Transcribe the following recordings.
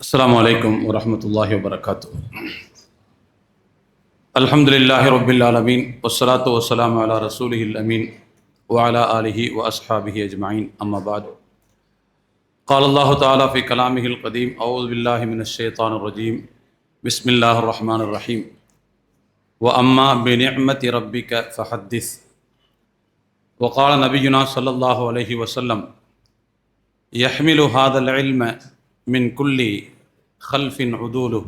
السلام علیکم ورحمۃ اللہ وبرکاتہ۔ الحمد للہ رب العالمین وصلاۃ وسلم علی رسول الامین وعلی علیہ و اصحاب اجمعین، اما بعد۔ قال اللہ تعالیٰ فی کلام القدیم، اعوذ باللہ من الشیطان الرجیم، بسم اللہ الرحمن الرحیم۔ و اما بنعمت کا فحدث۔ وقال نبینا صلی اللہ علیہ وسلم، یحمل هذا العلم من كل خلف عدوله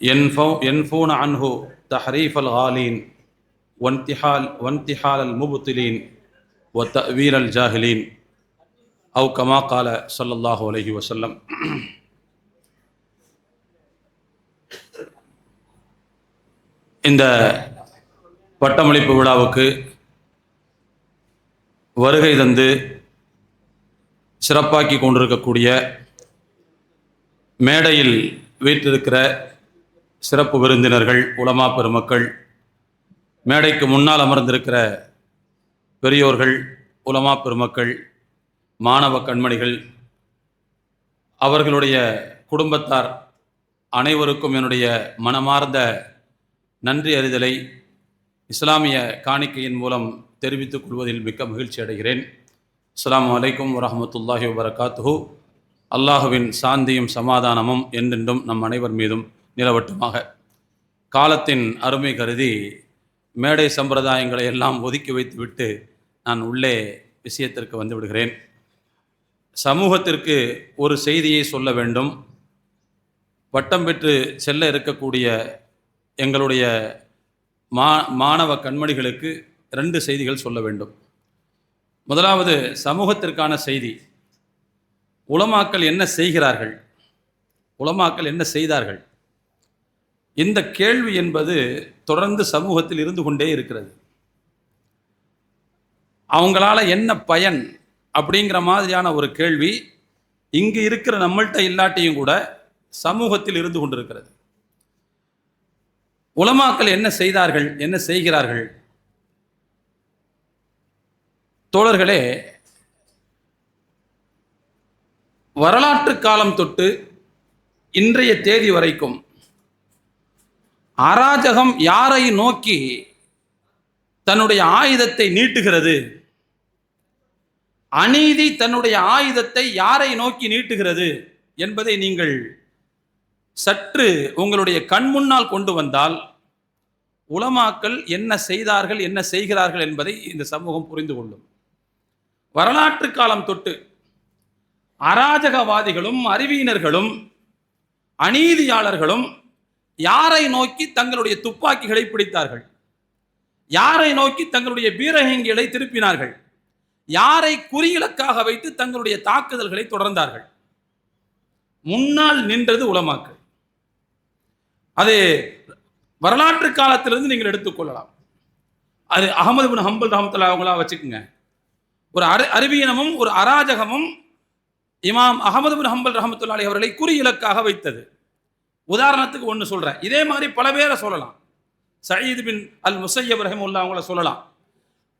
ينفو ينفون عنه تحريف الغالين وانتحال وانتحال المبطلين وتأويل الجاهلين أو كما قال صلى الله عليه وسلم இந்த பட்டமளிப்பு விழாவுக்கு வருகை தந்து சிறப்பாக்கி கொண்டிருக்கக்கூடிய மேடையில் வீற்றிருக்கிற சிறப்பு விருந்தினர்கள் உலமா பெருமக்கள் மேடைக்கு முன்னால் அமர்ந்திருக்கிற பெரியோர்கள் உலமா பெருமக்கள் மாணவ கண்மணிகள் அவர்களுடைய குடும்பத்தார் அனைவருக்கும் என்னுடைய மனமார்ந்த நன்றி அறிதலை இஸ்லாமிய காணிக்கையின் மூலம் தெரிவித்துக் கொள்வதில் மிக்க மகிழ்ச்சி அடைகிறேன். அஸ்லாம் அலைக்கும் வரமத்துல்லாஹி வபரகாத்துஹு. அல்லாஹுவின் சாந்தியும் சமாதானமும் என்றென்றும் நம் அனைவர் மீதும் நிலவட்டுமாக. காலத்தின் அருமை கருதி மேடை சம்பிரதாயங்களை எல்லாம் ஒதுக்கி வைத்துவிட்டு நான் உள்ளே விஷயத்திற்கு வந்து விடுகிறேன். சமூகத்திற்கு ஒரு செய்தியை சொல்ல வேண்டும். பட்டம் பெற்று செல்ல இருக்கக்கூடிய எங்களுடைய மா மாணவ கண்மணிகளுக்கு ரெண்டு செய்திகள் சொல்ல வேண்டும். முதலாவது சமூகத்திற்கான செய்தி. உலமாக்கள் என்ன செய்கிறார்கள்? உலமாக்கள் என்ன செய்தார்கள்? இந்த கேள்வி என்பது தொடர்ந்து சமூகத்தில் இருந்து கொண்டே இருக்கிறது. அவங்களால என்ன பயன் அப்படிங்கிற மாதிரியான ஒரு கேள்வி இங்கு இருக்கிற நம்மள்கிட்ட இல்லாட்டியும் கூட சமூகத்தில் இருந்து கொண்டிருக்கிறது. உலமாக்கள் என்ன செய்தார்கள்? என்ன செய்கிறார்கள்? தோழர்களே வரலாற்று காலம் தொட்டு இன்றைய தேதி வரைக்கும் அராஜகம் யாரை நோக்கி தன்னுடைய ஆயுதத்தை நீட்டுகிறது? அநீதி தன்னுடைய ஆயுதத்தை யாரை நோக்கி நீட்டுகிறது என்பதை நீங்கள் சற்று உங்களுடைய கண் முன்னால் கொண்டு வந்தால் உலமாக்கள் என்ன செய்தார்கள் என்ன செய்கிறார்கள் என்பதை இந்த சமூகம் புரிந்து கொள்ளும். வரலாற்று காலம் தொட்டு அராஜகவாதிகளும் அறிவியினர்களும் அநீதியாளர்களும் யாரை நோக்கி தங்களுடைய துப்பாக்கிகளை பிடித்தார்கள்? யாரை நோக்கி தங்களுடைய பீரகங்களை திருப்பினார்கள்? யாரை குறியிலக்காக வைத்து தங்களுடைய தாக்குதல்களை தொடர்ந்தார்கள்? முன்னால் நின்றது உலமாக்கள் அது வரலாற்று காலத்திலிருந்து நீங்கள் எடுத்துக்கொள்ளலாம் அது அகமது பின் ஹம்பல் ரஹமத்துல்லா அவங்களா வச்சுக்கோங்க. ஒரு அறி அறிவியனமும் ஒரு அராஜகமும் இமாம் அகமது பின் ஹம்பல் ரஹமத்துல்லாலி அவர்களை குறி இலக்காக வைத்தது. உதாரணத்துக்கு ஒன்று சொல்கிறேன் இதே மாதிரி பல பேரை சொல்லலாம். சயீத் பின் அல் முசையப் ரஹமுல்லா அவங்கள சொல்லலாம்.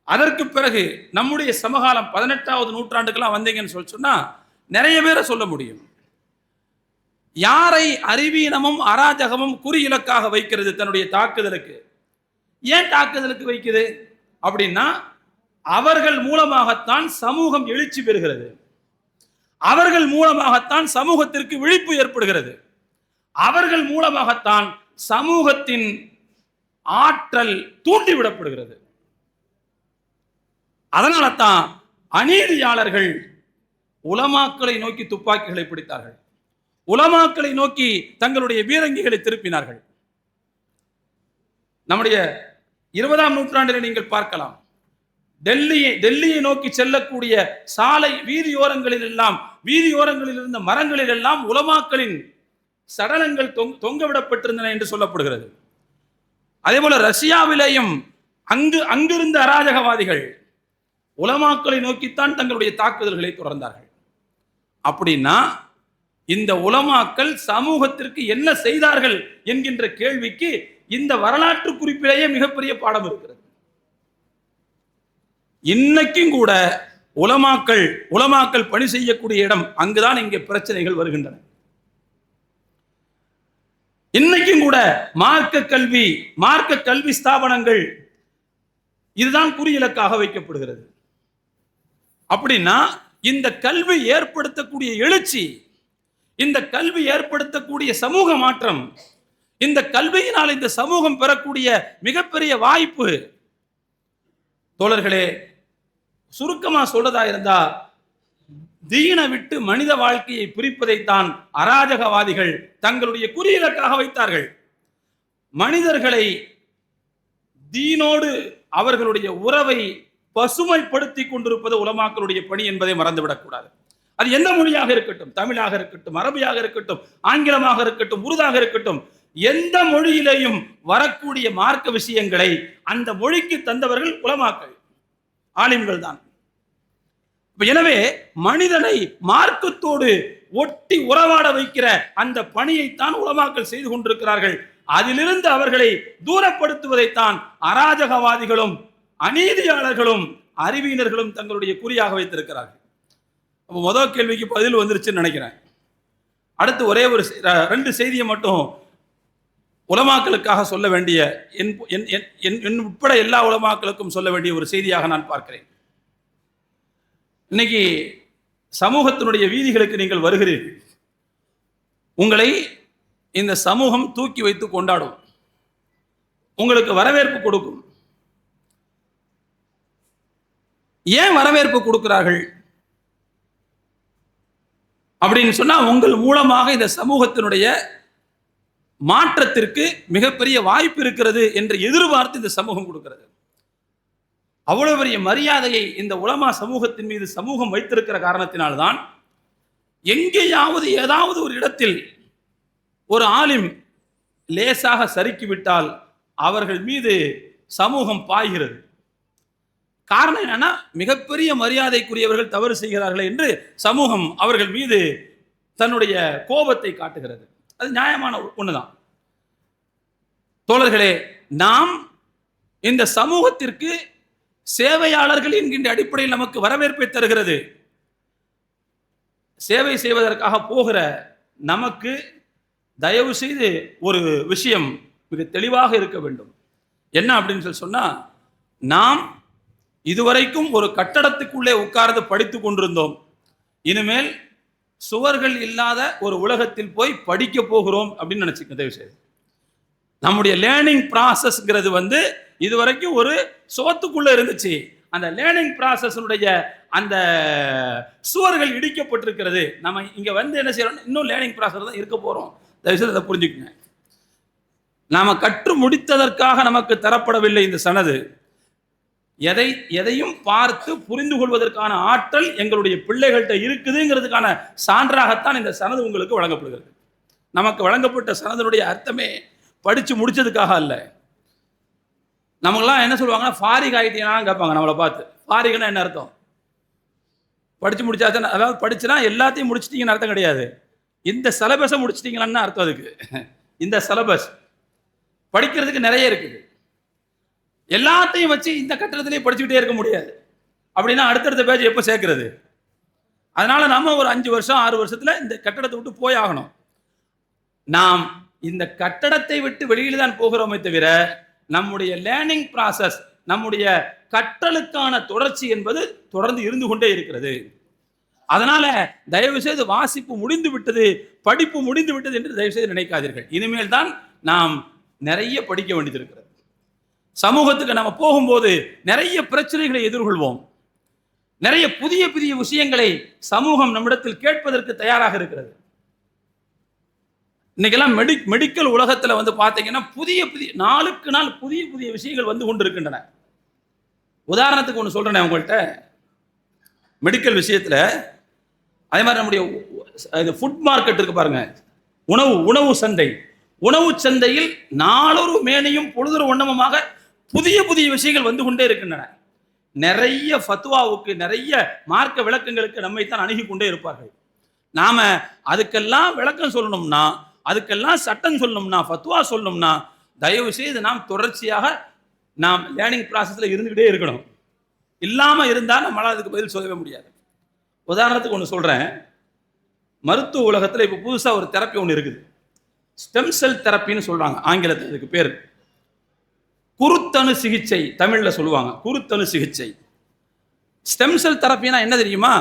அதற்கு பிறகு நம்முடைய சமகாலம் பதினெட்டாவது நூற்றாண்டுக்கெல்லாம் வந்தீங்கன்னு சொல்லி சொன்னால் நிறைய பேரை சொல்ல முடியும். யாரை அறிவீனமும் அராஜகமும் குறி இலக்காக வைக்கிறது தன்னுடைய தாக்குதலுக்கு? ஏன் தாக்குதலுக்கு வைக்குது? அப்படின்னா அவர்கள் மூலமாகத்தான் சமூகம் எழுச்சி பெறுகிறது. அவர்கள் மூலமாகத்தான் சமூகத்திற்கு விழிப்பு ஏற்படுகிறது. அவர்கள் மூலமாகத்தான் சமூகத்தின் ஆற்றல் தூண்டிவிடப்படுகிறது அதனால தான் அநீதியாளர்கள் உலமாக்களை நோக்கி துப்பாக்கிகளை பிடித்தார்கள். உலமாக்களை நோக்கி தங்களுடைய வீரங்கிகளை திருப்பினார்கள். நம்முடைய இருபதாம் நூற்றாண்டில் நீங்கள் பார்க்கலாம். டெல்லியை டெல்லியை நோக்கி செல்லக்கூடிய சாலை வீதியோரங்களில் எல்லாம் வீதியோரங்களில் இருந்த மரங்களில் எல்லாம் உலமாக்களின் சடலங்கள் தொங் தொங்கவிடப்பட்டிருந்தன என்று சொல்லப்படுகிறது. அதே போல ரஷ்யாவிலேயும் அங்கு அங்கிருந்த அராஜகவாதிகள் உலமாக்களை நோக்கித்தான் தங்களுடைய தாக்குதல்களை தொடர்ந்தார்கள். அப்படின்னா இந்த உலமாக்கள் சமூகத்திற்கு என்ன செய்தார்கள் என்கின்ற கேள்விக்கு இந்த வரலாற்று குறிப்பிலேயே மிகப்பெரிய பாடம் இருக்கிறது. இன்னைக்கும் கூட உலமாக்கள் உலமாக்கள் பணி செய்யக்கூடிய இடம் அங்குதான் இங்கே பிரச்சனைகள் வருகின்றன. இன்னைக்கும் கூட மார்க்க கல்வி மார்க்க கல்வி ஸ்தாபனங்கள் இதுதான் குறியிலக்காக வைக்கப்படுகிறது. அப்படின்னா இந்த கல்வி ஏற்படுத்தக்கூடிய எழுச்சி இந்த கல்வி ஏற்படுத்தக்கூடிய சமூக மாற்றம் இந்த கல்வியினால் இந்த சமூகம் பெறக்கூடிய மிகப்பெரிய வாய்ப்பு தோழர்களே சுருக்கமாக சொல்றதா இருந்தா தீன விட்டு மனித வாழ்க்கையை பிரிப்பதைத்தான் அராஜகவாதிகள் தங்களுடைய குறியிலக்காக வைத்தார்கள். மனிதர்களை தீனோடு அவர்களுடைய உறவை பசுமைப்படுத்தி கொண்டிருப்பது உலமாக்களுடைய பணி என்பதை மறந்துவிடக்கூடாது அது எந்த மொழியாக இருக்கட்டும்? தமிழாக இருக்கட்டும் அரபியாக இருக்கட்டும் ஆங்கிலமாக இருக்கட்டும் உருதாக இருக்கட்டும் எந்த மொழியிலேயும் வரக்கூடிய மார்க்க விஷயங்களை அந்த மொழிக்கு தந்தவர்கள் உலமாக்கள். ஆலிம்கள் தான் எனவே மனிதனை மார்க்கத்தோடு ஒட்டி உறவாட வைக்கிற அந்த பணியைத்தான் உலமாக்கள் செய்து கொண்டிருக்கிறார்கள். அதிலிருந்து அவர்களை தூரப்படுத்துவதைத்தான் அராஜகவாதிகளும் அநீதியாளர்களும் அறிவியினர்களும் தங்களுடைய குறியாக வைத்திருக்கிறார்கள். அப்போ முதல் கேள்விக்கு பதில் வந்துருச்சுன்னு நினைக்கிறேன். அடுத்து ஒரே ஒரு ரெண்டு செய்தியை மட்டும் உலமாக்களுக்காக சொல்ல வேண்டிய என் என் என்- என் உட்பட எல்லா உலமாக்களுக்கும் சொல்ல வேண்டிய ஒரு செய்தியாக நான் பார்க்கிறேன். இன்னைக்கு சமூகத்தினுடைய வீதிகளுக்கு நீங்கள் வருகிறீர்கள். உங்களை இந்த சமூகம் தூக்கி வைத்து கொண்டாடும். உங்களுக்கு வரவேற்பு கொடுக்கும். ஏன் வரவேற்பு கொடுக்கிறார்கள்? அப்படின்னு சொன்னா உங்கள் மூலமாக இந்த சமூகத்தினுடைய மாற்றத்திற்கு மிகப்பெரிய வாய்ப்பு இருக்கிறது என்று எதிர்பார்த்து இந்த சமூகம் கொடுக்கிறது. அவ்வளவு பெரிய மரியாதையை இந்த உலமா சமூகத்தின் மீது சமூகம் வைத்திருக்கிற காரணத்தினால்தான் எங்கேயாவது ஏதாவது ஒரு இடத்தில் ஒரு ஆலிம் லேசாக சறுக்கிவிட்டால் அவர்கள் மீது சமூகம் பாய்கிறது. காரணம் என்னன்னா மிகப்பெரிய மரியாதைக்குரியவர்கள் தவறு செய்கிறார்கள் என்று சமூகம் அவர்கள் மீது தன்னுடைய கோபத்தை காட்டுகிறது. அது நியாயமான ஒன்று ஒண்ணுதான். தோழர்களே நாம் இந்த சமூகத்திற்கு சேவையாளர்கள் என்கின்ற அடிப்படையில் நமக்கு வரவேற்பை தருகிறது. சேவை செய்வதற்காக போகிற நமக்கு தயவு செய்து ஒரு விஷயம் மிக தெளிவாக இருக்க வேண்டும். என்ன அப்படின்னு சொல்லி சொன்னா நாம் இதுவரைக்கும் ஒரு கட்டடத்துக்குள்ளே உட்கார்ந்து படித்து கொண்டிருந்தோம். இனிமேல் சுவர்கள் இல்லாத ஒரு உலகத்தில் போய் படிக்க போகிறோம் அப்படின்னு நினைச்சுக்க தயவு செய்து. நம்முடைய லேர்னிங் ப்ராசஸ்ங்கிறது வந்து இதுவரைக்கும் ஒரு சுவத்துக்குள்ளே இருந்துச்சு. அந்த லேர்னிங் ப்ராசஸ்னுடைய அந்த சுவர்கள் இடிக்கப்பட்டிருக்கிறது. நம்ம இங்கே வந்து என்ன செய்யறோம்? இன்னும் லேர்னிங் ப்ராசஸ் தான் இருக்க போகிறோம் தயவுசெய்து அதை புரிஞ்சுக்கங்க. நாம் கற்று முடித்ததற்காக நமக்கு தரப்படவில்லை இந்த சனது. எதை எதையும் பார்த்து புரிந்து கொள்வதற்கான ஆற்றல் எங்களுடைய பிள்ளைகள்கிட்ட இருக்குதுங்கிறதுக்கான சான்றாகத்தான் இந்த சனது உங்களுக்கு வழங்கப்படுகிறது. நமக்கு வழங்கப்பட்ட சனதனுடைய அர்த்தமே படித்து முடிச்சதுக்காக அல்ல. நமக்கெல்லாம் என்ன சொல்லுவாங்கன்னா ஃபாரிக் ஆகிட்டீங்கன்னு கேட்பாங்க நம்மளை பார்த்து. ஃபாரிக்னா என்ன அர்த்தம்? படித்து முடிச்சாச்சு அதாவது படிச்சுனா எல்லாத்தையும் முடிச்சிட்டிங்கன்னு அர்த்தம் கிடையாது. இந்த சிலபஸை முடிச்சிட்டிங்களான்னு அர்த்தம் அதுக்கு. இந்த சிலபஸ் படிக்கிறதுக்கு நிறைய இருக்குது. எல்லாத்தையும் வச்சு இந்த கட்டடத்திலேயே படிச்சுக்கிட்டே இருக்க முடியாது. அப்படின்னா அடுத்தடுத்த பேஜ் எப்போ சேர்க்கறது? அதனால நம்ம ஒரு அஞ்சு வருஷம் ஆறு வருஷத்துல இந்த கட்டடத்தை விட்டு போய் ஆகணும். நாம் இந்த கட்டடத்தை விட்டு வெளியில தான் போகிறோமே தவிர நம்முடைய லேர்னிங் ப்ராசஸ் நம்முடைய கற்றலுக்கான தொடர்ச்சி என்பது தொடர்ந்து இருந்து கொண்டே இருக்கிறது. அதனால தயவு செய்து வாசிப்பு முடிந்து விட்டது படிப்பு முடிந்து விட்டது என்று தயவு செய்து நினைக்காதீர்கள். இனிமேல் தான் நாம் நிறைய படிக்க வேண்டியது இருக்கிறது. சமூகத்துக்கு நம்ம போகும்போது நிறைய பிரச்சனைகளை எதிர்கொள்வோம். நிறைய புதிய புதிய விஷயங்களை சமூகம் நம்மிடத்தில் கேட்பதற்கு தயாராக இருக்கிறது. இன்னைக்கெல்லாம் மெடி மெடிக்கல் உலகத்தில் வந்து பார்த்தீங்கன்னா புதிய புதிய நாளுக்கு நாள் புதிய புதிய விஷயங்கள் வந்து கொண்டிருக்கின்றன. உதாரணத்துக்கு ஒன்று சொல்கிறேன் உங்கள்கிட்ட மெடிக்கல் விஷயத்தில் அதே மாதிரி நம்முடைய இது ஃபுட் மார்க்கெட் இருக்கு பாருங்க. உணவு உணவு சந்தை. உணவு சந்தையில் நாளொரு மேனையும் பொழுதொரு வண்ணமுமாக புதிய புதிய விஷயங்கள் வந்து கொண்டே இருக்கின்றன. நிறைய ஃபத்துவாவுக்கு நிறைய மார்க்க விளக்கங்களுக்கு நம்மைத்தான் அணுகி கொண்டே இருப்பார்கள். நாம அதுக்கெல்லாம் விளக்கம் சொல்லணும்னா அதுக்கெல்லாம் சட்டம் சொல்லணும்னா ஃபத்துவா சொல்லணும்னா தயவு செய்து நாம் தொடர்ச்சியாக நாம் லேர்னிங் ப்ராசஸில் இருந்துக்கிட்டே இருக்கணும். இல்லாமல் இருந்தால் நம்மளால் அதுக்கு பதில் சொல்லவே முடியாது. உதாரணத்துக்கு ஒன்று சொல்கிறேன் மருத்துவ உலகத்தில் இப்போ புதுசாக ஒரு தெரப்பி ஒன்று இருக்குது. ஸ்டெம் செல் தெரப்பின்னு சொல்கிறாங்க ஆங்கிலத்தில் இதுக்கு பேர். குருத்தணு சிகிச்சை தமிழில் சொல்லுவாங்க. குருத்தணு சிகிச்சை. ஸ்டெம் செல் தெரப்பினா என்ன தெரியுமா?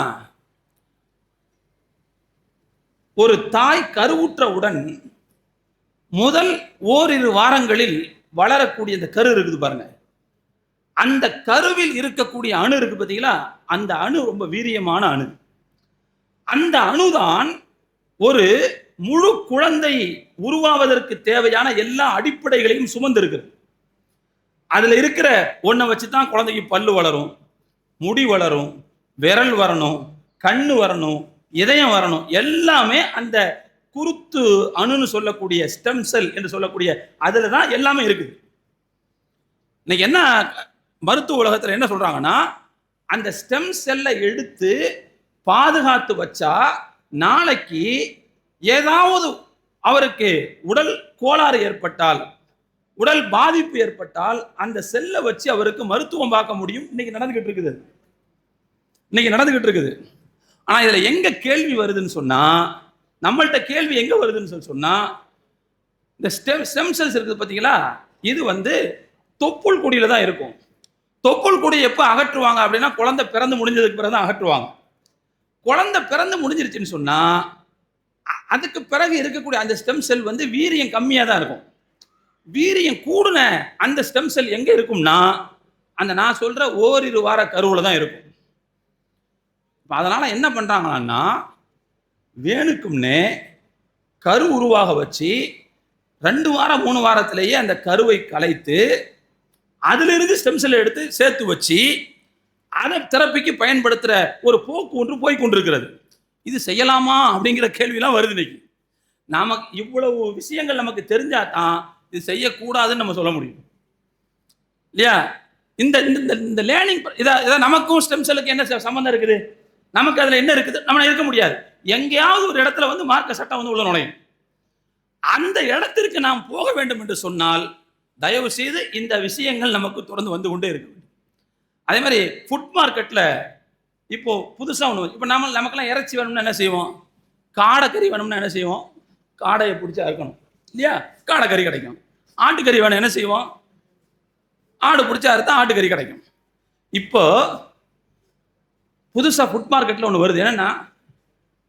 ஒரு தாய் கருவுற்றவுடன் முதல் ஓரிரு வாரங்களில் வளரக்கூடிய இந்த கரு இருக்குது பாருங்க. அந்த கருவில் இருக்கக்கூடிய அணு இருக்கு பார்த்தீங்களா? அந்த அணு ரொம்ப வீரியமான அணு. அந்த அணுதான் ஒரு முழு குழந்தை உருவாவதற்கு தேவையான எல்லா அடிப்படைகளையும் சுமந்திருக்கிறது. அதுல இருக்கிற ஒன்றை வச்சு தான் குழந்தைக்கு பல்லு வளரும் முடி வளரும் விரல் வரணும் கண்ணு வரணும் இதயம் வரணும். எல்லாமே அந்த குருத்து அணுன்னு சொல்லக்கூடிய ஸ்டெம் செல் என்று சொல்லக்கூடிய அதில் தான் எல்லாமே இருக்குது. இன்னைக்கு என்ன மருத்துவ உலகத்தில் என்ன சொல்கிறாங்கன்னா அந்த ஸ்டெம் செல்லை எடுத்து பாதுகாத்து வச்சா நாளைக்கு ஏதாவது அவருக்கு உடல் கோளாறு ஏற்பட்டால் உடல் பாதிப்பு ஏற்பட்டால் அந்த செல்லை வச்சு அவருக்கு மருத்துவம் பார்க்க முடியும். இன்னைக்கு நடந்துகிட்டு இருக்குது. இன்னைக்கு நடந்துகிட்டு இருக்குது. ஆனா இதுல எங்க கேள்வி வருதுன்னு சொன்னா நம்மள்கிட்ட கேள்வி எங்க வருதுன்னு சொல்லி சொன்னா இந்த ஸ்டெம் ஸ்டெம் செல்ஸ் இருக்குது பார்த்தீங்களா இது வந்து தொப்புள் கொடியில தான் இருக்கும். தொப்புள் கொடி எப்போ அகற்றுவாங்க அப்படின்னா குழந்தை பிறந்து முடிஞ்சதுக்கு பிறகு தான் அகற்றுவாங்க. குழந்தை பிறந்து முடிஞ்சிருச்சுன்னு சொன்னா அதுக்கு பிறகு இருக்கக்கூடிய அந்த ஸ்டெம் செல் வந்து வீரியம் கம்மியாக தான் இருக்கும். வீரியம் கூடுன அந்த ஸ்டெம் செல் எங்கே இருக்கும்னா அந்த நான் சொல்ற ஓரிரு வார கருவில் தான் இருக்கும். இப்போ அதனால என்ன பண்றாங்கன்னா வேணுக்கும்னே கரு உருவாக வச்சு ரெண்டு வாரம் மூணு வாரத்திலேயே அந்த கருவை கலைத்து அதிலிருந்து ஸ்டெம் செல் எடுத்து சேர்த்து வச்சு அதை தெரப்பிக்கு பயன்படுத்துகிற ஒரு போக்கு ஒன்று போய் கொண்டிருக்கிறது. இது செய்யலாமா அப்படிங்கிற கேள்விலாம் வருது இன்னைக்கு. நமக்கு இவ்வளவு விஷயங்கள் நமக்கு தெரிஞ்சா தான் இது செய்யக்கூடாதுன்னு நம்ம சொல்ல முடியும். இல்லையா? இந்த இந்த- இந்த இந்த லேர்னிங் இதை இதை நமக்கும் ஸ்டெம் செல்லுக்கு என்ன சம்மந்தம் இருக்குது? நமக்கு அதில் என்ன இருக்குது? நம்ம இருக்க முடியாது. எங்கேயாவது ஒரு இடத்துல வந்து மார்க்க சட்டம் வந்து உள்ள நுழையும். அந்த இடத்திற்கு நாம் போக வேண்டும் என்று சொன்னால் தயவு செய்து இந்த விஷயங்கள் நமக்கு தொடர்ந்து வந்து கொண்டே இருக்க வேண்டும். அதே மாதிரி ஃபுட் மார்க்கெட்டில் இப்போது புதுசாக ஒன்று இப்போ நம்ம நமக்கெல்லாம் இறைச்சி வேணும்னா என்ன செய்வோம்? காடைக்கறி வேணும்னா என்ன செய்வோம்? காடையை பிடிச்சா இருக்கணும் இல்லையா? காடைக்கறி கிடைக்கும். ஆட்டுக்கறி வேணும் என்ன செய்வோம்? ஆடு பிடிச்சா அறுத்தா ஆட்டுக்கறி கிடைக்கும். இப்போ புதுசாக ஃபுட் மார்க்கெட்டில் ஒன்று வருது. என்னன்னா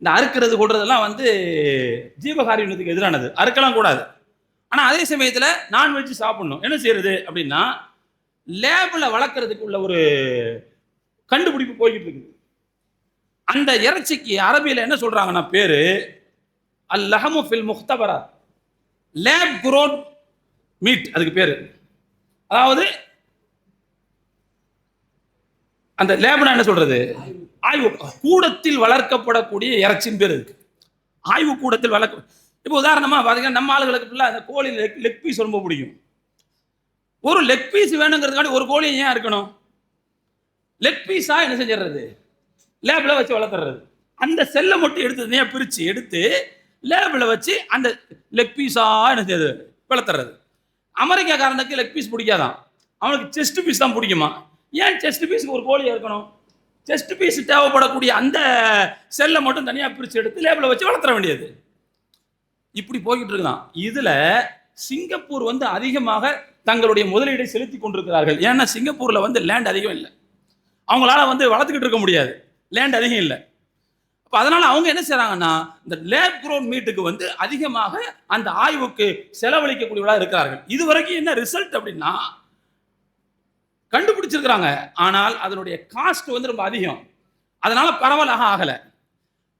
இந்த அறுக்கிறது கூடுறதெல்லாம் வந்து ஜீவகாரியத்துக்கு எதிரானது. அறுக்கலாம் கூடாது. ஆனால் அதே சமயத்தில் நான்வெஜ் சாப்பிடணும். என்ன செய்யறது அப்படின்னா லேபில் வளர்க்குறதுக்கு உள்ள ஒரு கண்டுபிடிப்பு போய்கிட்டு இருக்குது. அந்த இறைச்சிக்கு அரபியில் என்ன சொல்கிறாங்கன்னா பேர்? அல் லஹமு ஃபில் முக்தபரா லேப் குரோட் மீட் அதுக்கு பேர். அதாவது அந்த லேப்னா என்ன சொல்றது? ஆய்வு கூடத்தில் வளர்க்கப்படக்கூடிய இறைச்சின் பேர் இருக்கு ஆய்வு கூடத்தில் வளர்க்க இப்போ உதாரணமாக பார்த்தீங்கன்னா நம்ம ஆளுகளுக்கு ஃபுல்லாக அந்த கோழி லெக் லெக் பீஸ் ரொம்ப பிடிக்கும். ஒரு லெக் பீஸ் வேணுங்கிறதுக்காண்டி ஒரு கோழி ஏன் இருக்கணும்? லெக் பீஸாக என்ன செஞ்சிடுறது? லேபில் வச்சு வளர்த்துறது. அந்த செல்லை மட்டும் எடுத்து தனியாக பிரித்து எடுத்து லேபில் வச்சு அந்த லெக் பீஸாக என்ன செய்யுது? வளர்த்துறது. அமெரிக்காக்காரனுக்கு லெக் பீஸ் பிடிக்காதான் அவனுக்கு செஸ்ட் பீஸ் தான் பிடிக்குமா? ஏன் செஸ்ட் பீஸுக்கு ஒரு கோழி இருக்கணும் செஸ்ட் பீஸ் தேவைப்படக்கூடிய அந்த செல்லை மட்டும் தனியாக பிரித்து எடுத்து லேபில் வச்சு வளர்த்துற வேண்டியது. இப்படி போய்கிட்டு இருக்குதான் இதில் சிங்கப்பூர் வந்து அதிகமாக தங்களுடைய முதலீடை செலுத்தி கொண்டிருக்கிறார்கள். ஏன்னா சிங்கப்பூரில் வந்து லேண்ட் அதிகம் இல்லை. அவங்களால வந்து வளர்த்துக்கிட்டு இருக்க முடியாது. லேண்ட் அதிகம் இல்லை. அப்போ அதனால அவங்க என்ன செய்றாங்கன்னா இந்த லேப் க்ரோன் மீட்டுக்கு வந்து அதிகமாக அந்த ஆய்வுக்கு செலவழிக்கக்கூடியவர்களாக இருக்கிறார்கள். இது வரைக்கும் என்ன ரிசல்ட் அப்படின்னா கண்டுபிடிச்சிருக்கிறாங்க. ஆனால் அதனுடைய காஸ்ட் வந்து ரொம்ப அதிகம். அதனால பரவலாக ஆகலை.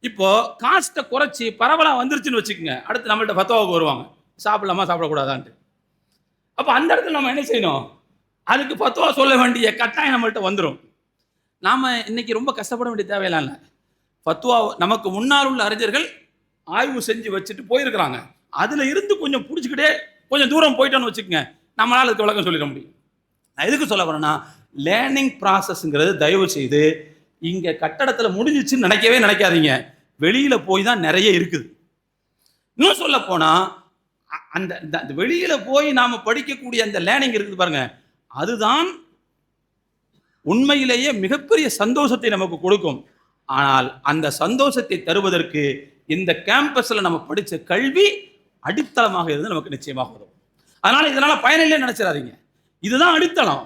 இப்போ காஸ்ட்டை குறைச்சி பரவலாக வந்துருச்சுன்னு வச்சுக்கோங்க. அடுத்து நம்மள்ட்ட பத்தவாவுக்கு வருவாங்க. சாப்பிடலாமா சாப்பிடக்கூடாதான்ட்டு. அப்போ அந்த இடத்துல நம்ம என்ன செய்யணும்? அதுக்கு பத்துவா சொல்ல வேண்டிய கட்டாயம் நம்மள்ட்ட வந்துடும் நாம் இன்னைக்கு ரொம்ப கஷ்டப்பட வேண்டிய தேவையெல்லாம் இல்லை. ஃபத்வா நமக்கு முன்னால் உள்ள அறிஞர்கள் ஆய்வு செஞ்சு வச்சுட்டு போயிருக்கிறாங்க. அதில் இருந்து கொஞ்சம் பிடிச்சிக்கிட்டே கொஞ்சம் தூரம் போயிட்டோன்னு வச்சுக்கோங்க நம்மளால் அதுக்கு விளக்கம் சொல்லிட முடியும். நான் எதுக்கு சொல்ல வரேன்னா லேர்னிங் ப்ராசஸ்ங்கிறது தயவு செய்து இங்கே கட்டடத்தில் முடிஞ்சிச்சுன்னு நினைக்கவே நினைக்காதீங்க. வெளியில் போய் தான் நிறைய இருக்குது. இன்னும் சொல்ல போனால் அந்த இந்த- அந்த வெளியில் போய் நாம் படிக்கக்கூடிய அந்த லேர்னிங் இருக்குது பாருங்க. அதுதான் உண்மையிலேயே மிகப்பெரிய சந்தோஷத்தை நமக்கு கொடுக்கும். ஆனால் அந்த சந்தோஷத்தை தருவதற்கு இந்த கேம்பஸில் நம்ம படித்த கல்வி அடித்தளமாக இருந்து நமக்கு நிச்சயமாக உதவும் அதனால் இதனால் பயனில்லை நினச்சிடாதீங்க. இதுதான் அடித்தளம்.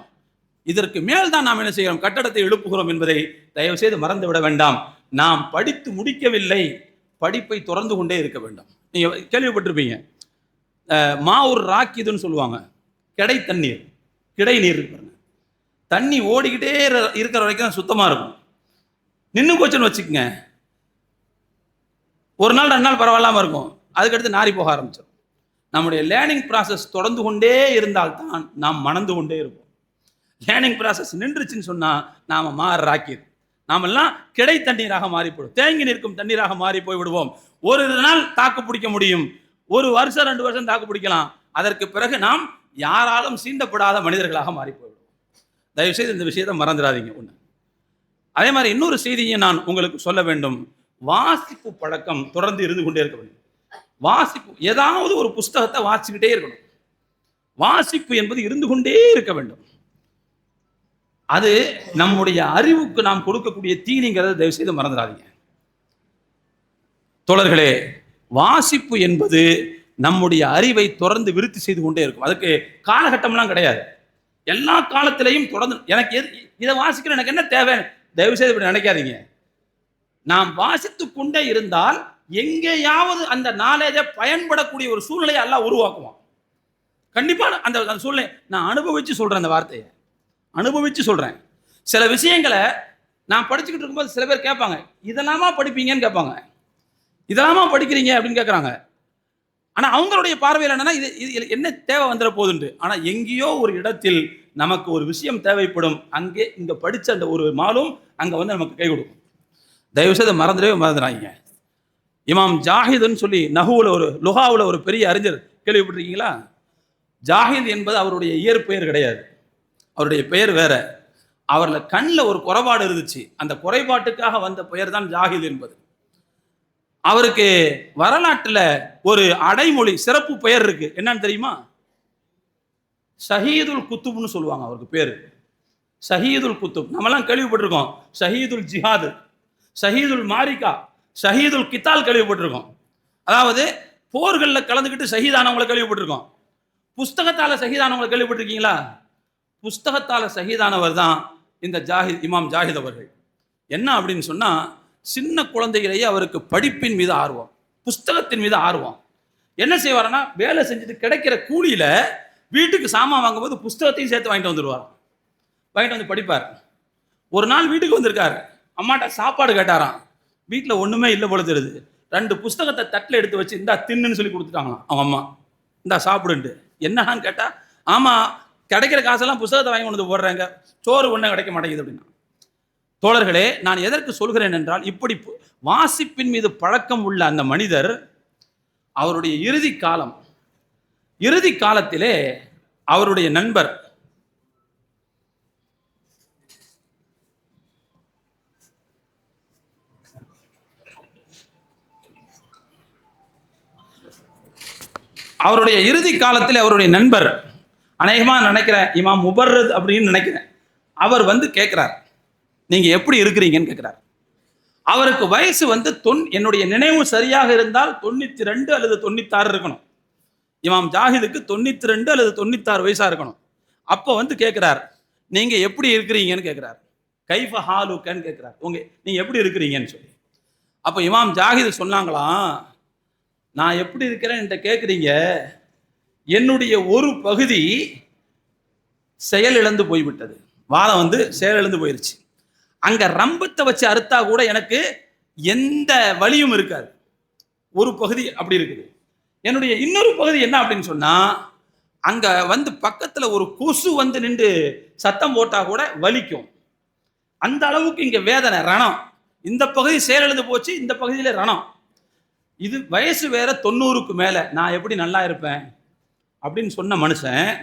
இதற்கு மேல் தான் நாம் என்ன செய்கிறோம் கட்டடத்தை எழுப்புகிறோம் என்பதை தயவு செய்து மறந்து விட வேண்டாம். நாம் படித்து முடிக்கவில்லை. படிப்பை தொடர்ந்து கொண்டே இருக்க வேண்டும். நீங்கள் கேள்விப்பட்டிருப்பீங்க. அஹ், மாவூர் ராக்கிதுன்னு சொல்லுவாங்க. கிடை தண்ணீர். கிடை நீர் பாருங்க. தண்ணி ஓடிக்கிட்டே இருக்கிற வரைக்கும் தான் சுத்தமாக இருக்கும். நின்று போச்சுன்னு வச்சுக்கோங்க. ஒரு நாள் ரெண்டு நாள் பரவாயில்லாமல் இருக்கும். அதுக்கடுத்து நாரி போக ஆரம்பிச்சிடும் நம்முடைய லேர்னிங் ப்ராசஸ் தொடர்ந்து கொண்டே இருந்தால்தான் நாம் மணந்து கொண்டே இருப்போம். லேர்னிங் ப்ராசஸ் நின்றுச்சுன்னு சொன்னால் நாம் மாறாக்கிது நாமெல்லாம் கிடை தண்ணீராக மாறி தேங்கி நிற்கும் தண்ணீராக மாறி போய்விடுவோம். ஒரு நாள் தாக்கு பிடிக்க முடியும். ஒரு வருஷம் ரெண்டு வருஷம் தாக்கு பிடிக்கலாம். அதற்கு பிறகு நாம் யாராலும் சீண்டப்படாத மனிதர்களாக மாறி போய்விடுவோம் தயவுசெய்து இந்த விஷயத்தை மறந்துடாதீங்க. ஒன்று அதே மாதிரி இன்னொரு செய்தியை நான் உங்களுக்கு சொல்ல வேண்டும். வாசிப்பு பழக்கம் தொடர்ந்து இருந்து கொண்டே இருக்க வேண்டும். வாசிப்பு ஏதாவது ஒரு புஸ்தகத்தை வாசிச்சுக்கிட்டே இருக்கணும். வாசிப்பு என்பது இருந்து கொண்டே இருக்க வேண்டும். அது நம்முடைய அறிவுக்கு நாம் கொடுக்கக்கூடிய தீனிங்கிறத தயவு செய்து மறந்துடாதீங்க. தோழர்களே வாசிப்பு என்பது நம்முடைய அறிவை தொடர்ந்து விருத்தி செய்து கொண்டே இருக்கும். அதுக்கு காலகட்டம்லாம் கிடையாது. எல்லா காலத்திலையும் தொடர்ந்து எனக்கு எது இதை வாசிக்கிற எனக்கு என்ன தேவை? தயவு செய்து இப்படி நினைக்காதீங்க. நாம் வாசித்து கொண்டே இருந்தால் எங்கேயாவது அந்த நாலேஜை பயன்படக்கூடிய ஒரு சூழ்நிலையை எல்லாம் உருவாக்குவான். கண்டிப்பாக அந்த அந்த சூழ்நிலை நான் அனுபவிச்சு சொல்கிறேன் அந்த வார்த்தையை. அனுபவிச்சு சொல்கிறேன் சில விஷயங்களை நான் படிச்சுக்கிட்டு இருக்கும்போது சில பேர் கேட்பாங்க இதெல்லாமா படிப்பீங்கன்னு கேட்பாங்க. இதெல்லாமா படிக்கிறீங்க? அப்படின்னு கேட்குறாங்க. ஆனால் அவங்களுடைய பார்வையில் என்னன்னா இது இது என்ன தேவை வந்துட போகுதுண்டு ஆனால் எங்கேயோ ஒரு இடத்தில் நமக்கு ஒரு விஷயம் தேவைப்படும். அங்கே இங்கே படித்த அந்த ஒரு மாலும் அங்கே வந்து நமக்கு கை கொடுக்கும். தயவுசெய்து மறந்துடவே மறந்துடாங்க இமாம் ஜாஹிதுன்னு சொல்லி நகுவில் ஒரு லுஹாவில் ஒரு பெரிய அறிஞர் கேள்விப்பட்டிருக்கீங்களா? ஜாஹித் என்பது அவருடைய இயற்பெயர் கிடையாது. அவருடைய பெயர் வேற. அவரில் கண்ணில் ஒரு குறைபாடு இருந்துச்சு. அந்த குறைபாட்டுக்காக வந்த பெயர் தான் ஜாகித் என்பது. அவருக்கு வரலாற்றில் ஒரு அடைமொழி சிறப்பு பெயர் இருக்கு. என்னன்னு தெரியுமா? ஷஹீதுல் குத்துப்னு சொல்லுவாங்க அவருக்கு பேர். ஷஹீதுல் குத்துப். நம்மலாம் கேள்விப்பட்டிருக்கோம். ஷஹீதுல் ஜிஹாது ஷஹீதுல் மாரிகா ஷஹீதுல் கித்தால் கேள்விப்பட்டிருக்கோம். அதாவது போர்களில் கலந்துக்கிட்டு ஷஹீதானவங்களை கேள்விப்பட்டிருக்கோம். புஸ்தகத்தால் ஷஹீதானவங்களை கேள்விப்பட்டிருக்கீங்களா? புஸ்தகத்தால் ஷஹீதானவர் தான் இந்த ஜாஹித் இமாம் ஜாஹித் அவர்கள். என்ன அப்படின்னு சொன்னால் சின்ன குழந்தையிலேயே அவருக்கு படிப்பின் மீது ஆர்வம் புஸ்தகத்தின் மீது ஆர்வம். என்ன செய்வாருன்னா வேலை செஞ்சுட்டு கிடைக்கிற கூலியில் வீட்டுக்கு சாமான் வாங்கும்போது புஸ்தகத்தையும் சேர்த்து வாங்கிட்டு வந்துடுவார். வாங்கிட்டு வந்து படிப்பார். ஒரு நாள் வீட்டுக்கு வந்திருக்காரு. அம்மாட்ட சாப்பாடு கேட்டாராம். வீட்டில் ஒன்றுமே இல்லை போல தெரியுது. ரெண்டு புஸ்தகத்தை தட்டில் எடுத்து வச்சு இந்தா தின்னுன்னு சொல்லி கொடுத்துட்டாங்களாம். அவங்க அம்மா இந்தா சாப்பிடுன்ட்டு. என்னன்னு கேட்டால் ஆமாம் கிடைக்கிற காசெல்லாம் புஸ்தகத்தை வாங்கி கொண்டு வந்து போடுறாங்க. சோறு ஒன்றும் கிடைக்க மாட்டேங்குது அப்படின்னா. தோழர்களே நான் எதற்கு சொல்கிறேன் என்றால் இப்படி வாசிப்பின் மீது பழக்கம் உள்ள அந்த மனிதர் அவருடைய இறுதி காலம் இறுதி காலத்திலே அவருடைய நண்பர் அவருடைய இறுதி காலத்தில் அவருடைய நண்பர் அநேகமாக நினைக்கிறேன் இமாம் முபர்ரத் அப்படின்னு நினைக்கிறேன் அவர் வந்து கேட்குறார். நீங்கள் எப்படி இருக்கிறீங்கன்னு கேட்குறாரு அவருக்கு வயசு வந்து தொன் என்னுடைய நினைவு சரியாக இருந்தால் தொண்ணூற்றி ரெண்டு அல்லது தொண்ணூத்தாறு இருக்கணும். இமாம் ஜாஹிதுக்கு தொண்ணூற்றி ரெண்டு அல்லது தொண்ணூத்தாறு வயசாக இருக்கணும். அப்போ வந்து கேட்குறார் நீங்கள் எப்படி இருக்கிறீங்கன்னு கேட்குறாரு கைஃப ஹாலுக்கன்னு கேட்குறாரு உங்க நீங்கள் எப்படி இருக்கிறீங்கன்னு சொல்லி. அப்போ இமாம் ஜாஹிது சொன்னாங்களாம் நான் எப்படி இருக்கிறேன் என்கிட்ட கேட்குறீங்க என்னுடைய ஒரு பகுதி செயலிழந்து போய்விட்டது. வாதம் வந்து செயலிழந்து போயிருச்சு. அங்க ரம்பத்தை வச்சு அறுத்தா கூட எனக்கு எந்த வலியும் இருக்காது. ஒரு பகுதி அப்படி இருக்குது. என்னுடைய இன்னொரு பகுதி என்ன அப்படின்னு சொன்னா அங்க வந்து பக்கத்துல ஒரு கொசு வந்து நின்று சத்தம் போட்டா கூட வலிக்கும். அந்த அளவுக்கு இங்க வேதனை ரணம். இந்த பகுதி செயலெழுந்து போச்சு இந்த பகுதியில ரணம். இது வயசு வேற தொண்ணூறுக்கு மேல. நான் எப்படி நல்லா இருப்பேன்? அப்படின்னு சொன்ன மனுஷன்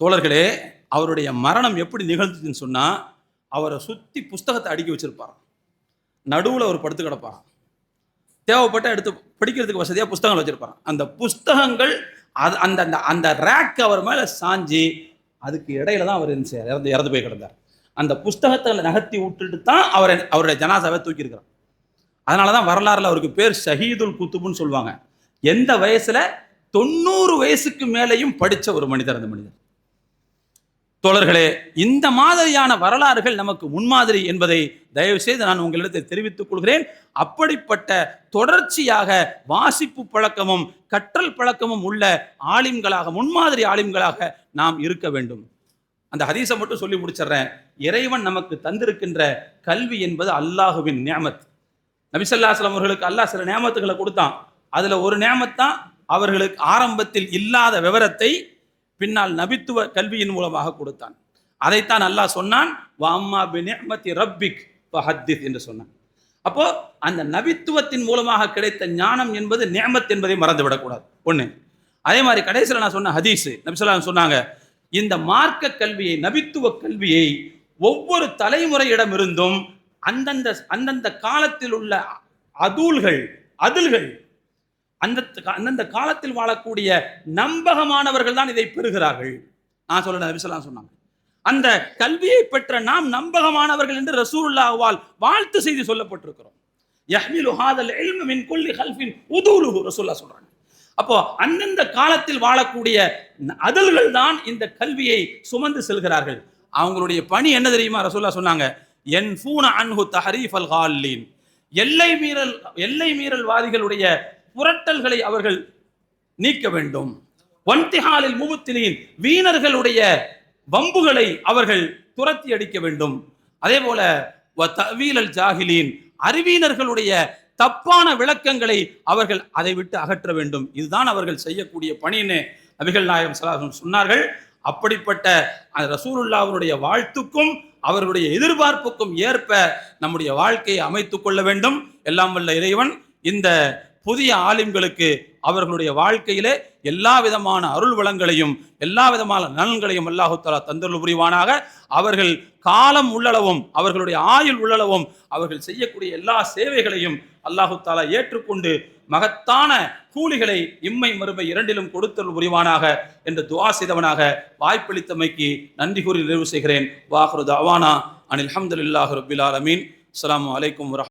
தோழர்களே அவருடைய மரணம் எப்படி நிகழ்ந்துச்சுன்னு சொன்னா அவரை சுற்றி புஸ்தகத்தை அடுக்கி வச்சிருப்பாராம். நடுவில் அவர் படுத்து கிடப்பாராம். தேவைப்பட்ட எடுத்து படிக்கிறதுக்கு வசதியாக புஸ்தகங்கள் வச்சுருப்பார் அந்த புஸ்தகங்கள் அது அந்த அந்த அந்த ரேக் அவர் மேலே சாஞ்சி அதுக்கு இடையில தான் அவர் இருந்துச்சு இறந்து இறந்து போய் கிடந்தார். அந்த புஸ்தகத்தை நகர்த்தி விட்டுட்டு தான் அவர் அவருடைய ஜனாசாவை தூக்கியிருக்கிறார். அதனால தான் வரலாறுல அவருக்கு பேர் ஷஹீதுல் குத்துபுன்னு சொல்லுவாங்க. எந்த வயசுல? தொண்ணூறு வயசுக்கு மேலேயும் படித்த ஒரு மனிதர் அந்த மனிதர். தோழர்களே இந்த மாதிரியான வரலாறுகள் நமக்கு முன்மாதிரி என்பதை தயவு செய்து நான் உங்களிடத்தில் தெரிவித்துக் கொள்கிறேன். அப்படிப்பட்ட தொடர்ச்சியாக வாசிப்பு பழக்கமும் கற்றல் பழக்கமும் உள்ள ஆலிம்களாக முன்மாதிரி ஆலிம்களாக நாம் இருக்க வேண்டும். அந்த ஹதீஸை மட்டும் சொல்லி முடிச்சிடுறேன். இறைவன் நமக்கு தந்திருக்கின்ற கல்வி என்பது அல்லாஹுவின் நியமத். நபிசல்லாஸ்லாம் அவர்களுக்கு அல்லாஹ் சில நியமத்துகளை கொடுத்தான். அதுல ஒரு நியமத்தான் அவர்களுக்கு ஆரம்பத்தில் இல்லாத விவரத்தை பின்னால் நபித்துவ கல்வியின் மூலமாக கொடுத்தான். அதைத்தான் அல்லாஹ் சொன்னான் வாம்மா பினிமதி ரப்பிக் ஃபஹத்தித் என்று சொன்னான். அப்போ அந்த நபித்துவத்தின் மூலமாக கிடைத்த ஞானம் என்பது நேமத் என்பதை மறந்துவிடக்கூடாது ஒன்று அதே மாதிரி கடைசியில் நான் சொன்ன ஹதீஸ் நபிசல்லாம் சொன்னாங்க இந்த மார்க்க கல்வியை நபித்துவ கல்வியை ஒவ்வொரு தலைமுறையிடமிருந்தும் அந்தந்த அந்தந்த காலத்தில் உள்ள அதூல்கள் அதில்கள் அந்த அந்தந்த காலத்தில் வாழக்கூடிய நம்பகமானவர்கள் தான் இதை பெறுகிறார்கள். நான் சொல்ல நபிசல்லாம் சொன்னாங்க. அந்த கல்வியை பெற்ற நாம் நம்பகமானவர்கள் என்று ரசூல்லாவால் வாழ்த்து செய்தி சொல்லப்பட்டிருக்கிறோம். யஹ்மிலு ஹாதல் இல்மு மின் குல்லி ஹல்ஃபின் உதூலுஹு ரசூல்லா சொல்றாங்க. அப்போ அந்தந்த காலத்தில் வாழக்கூடிய அதல்கள் தான் இந்த கல்வியை சுமந்து செல்கிறார்கள். அவங்களுடைய பணி என்ன தெரியுமா ரசூல்லா சொன்னாங்க? என் ஃபூன அன்ஹு தஹரீஃப் அல் ஹாலின் எல்லை மீறல் எல்லை மீறல்வாதிகளுடைய புரட்டல்களை அவர்கள் நீக்க வேண்டும். வன்திஹாலில் முபுத்திலின் வீணர்களுடைய வம்புகளை அவர்கள் துரத்தி அடிக்க வேண்டும். அதே போல தவீலல் ஜாகிலின் அறிவீனர்களுடைய தப்பான விளக்கங்களை அவர்கள் அதை விட்டு அகற்ற வேண்டும். இதுதான் அவர்கள் செய்யக்கூடிய பணின்னு நபிகள் நாயகம் சலாஹம் சொன்னார்கள். அப்படிப்பட்ட அந்த ரசூலுல்லாவுடைய வாழ்த்துக்கும் அவர்களுடைய எதிர்பார்ப்புக்கும் ஏற்ப நம்முடைய வாழ்க்கையை அமைத்துக் கொள்ள வேண்டும். எல்லாம் வல்ல இறைவன் இந்த புதிய ஆலிம்களுக்கு அவர்களுடைய வாழ்க்கையிலே எல்லா விதமான அருள் வளங்களையும் எல்லா விதமான நலன்களையும் அல்லாஹுத்தாலா தந்தருள் புரிவானாக. அவர்கள் காலம் உள்ளளவும் அவர்களுடைய ஆயுள் உள்ளளவும் அவர்கள் செய்யக்கூடிய எல்லா சேவைகளையும் அல்லாஹுத்தாலா ஏற்றுக்கொண்டு மகத்தான கூலிகளை இம்மை மறுமை இரண்டிலும் கொடுத்தல் புரிவானாக என்று துவா செய்தவனாக வாய்ப்பளித்தமைக்கு நன்றி கூறி நிறைவு செய்கிறேன். வாஹரு அவானா அனில் அஹமதுல்லாஹு ரபில் ஆலமீன். அஸ்ஸலாமு அலைக்கும் வரஹ்